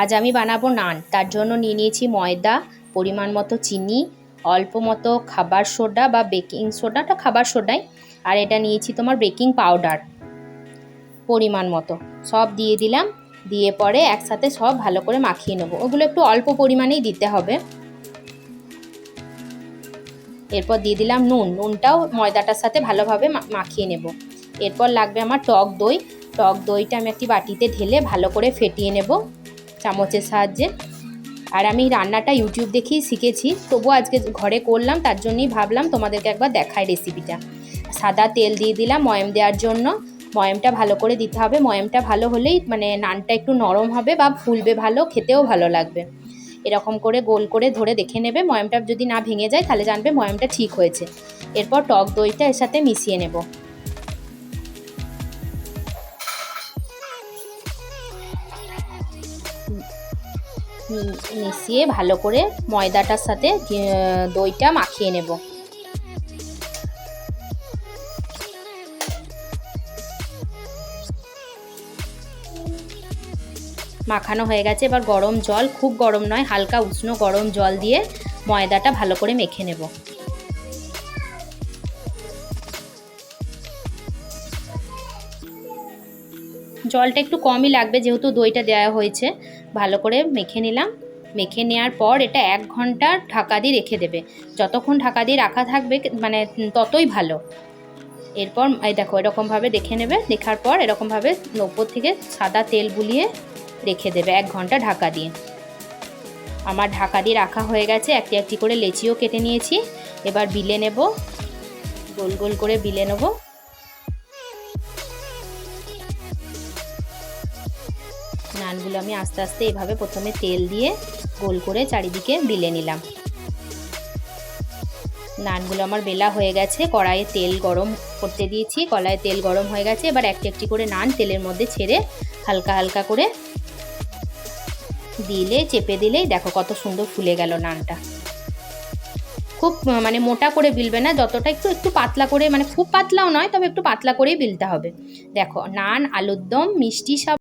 আজ আমি বানাবো নান। তার জন্য নিয়ে নিয়েছি ময়দা, পরিমাণ মতো চিনি, অল্প মতো খাবার সোডা বা বেকিং সোডাটা খাবার সোডাই। আর এটা নিয়েছি তোমার বেকিং পাউডার, পরিমাণ মতো। সব দিয়ে দিলাম। দিয়ে পরে একসাথে সব ভালো করে মাখিয়ে নেব। ওগুলো একটু অল্প পরিমাণেই দিতে হবে। এরপর দিয়ে দিলাম নুন। নুনটাও ময়দাটার সাথে ভালোভাবে মাখিয়ে নেব। এরপর লাগবে আমার টক দই। টক দইটা আমি একটি বাটিতে ঢেলে ভালো করে ফেটিয়ে নেব। চামচের সাহায্যে। আর আমি রান্নাটা ইউটিউব দেখেই শিখেছি তবু আজকে ঘরে করলাম, তার জন্যই ভাবলাম তোমাদেরকে একবার দেখাই রেসিপিটা সাদা তেল দিয়ে দিলাম ময়ম দেওয়ার জন্য। ময়মটা ভালো করে দিতে হবে, ময়মটা ভালো হলেই মানে নানটা একটু নরম হবে বা ফুলবে ভালো, খেতেও ভালো লাগবে। এরকম করে গোল করে ধরে দেখে নেবে, ময়মটা যদি না ভেঙে যায় তাহলে জানবে ময়মটা ঠিক হয়েছে। এরপর টক দইটা এর সাথে মিশিয়ে নেব। মিশিয়ে ভালো করে ময়দাটার সাথে দইটা মাখিয়ে নেব। মাখানো হয়ে গেছে। এবার গরম জল, খুব গরম নয়, হালকা উষ্ণ গরম জল দিয়ে ময়দাটা ভালো করে মেখে নেব। জলটা একটু কমই লাগবে যেহেতু দইটা দেওয়া হয়েছে। ভালো করে মেখে নিলাম। মেখে নেওয়ার পর এটা এক ঘণ্টা ঢাকা দিয়ে রেখে দেবে। যতক্ষণ ঢাকা দিয়ে রাখা থাকবে মানে ততই ভালো। এরপর এই দেখো, এরকমভাবে দেখে নেবে। দেখার পর এরকমভাবে ওপর থেকে সাদা তেল বুলিয়ে রেখে দেবে এক ঘণ্টা ঢাকা দিয়ে। আমার ঢাকা দিয়ে রাখা হয়ে গেছে। একটি একটি করে লেচিও কেটে নিয়েছি। এবার বিলে নেব। গোল গোল করে বিলে নেব। নানগুলো আমি আস্তে আস্তে এভাবে প্রথমে তেল দিয়ে গোল করে চারিদিকে বিলে নিলাম। নানগুলো আমার বেলা হয়ে গেছে, কড়াইয়ে তেল গরম করতে দিয়েছি। কড়াইয়ে তেল গরম হয়ে গেছে, এবার একটি একটি করে নান তেলের মধ্যে ছেড়ে হালকা হালকা করে দিলে, চেপে দিলেই দেখো কত সুন্দর ফুলে গেল নানটা। খুব মানে মোটা করে বিলবে না, যতটা একটু একটু পাতলা করে মানে খুব পাতলাও নয়, তবে একটু পাতলা করেই বিলতে হবে। দেখো, নান আলুর দম মিষ্টি সব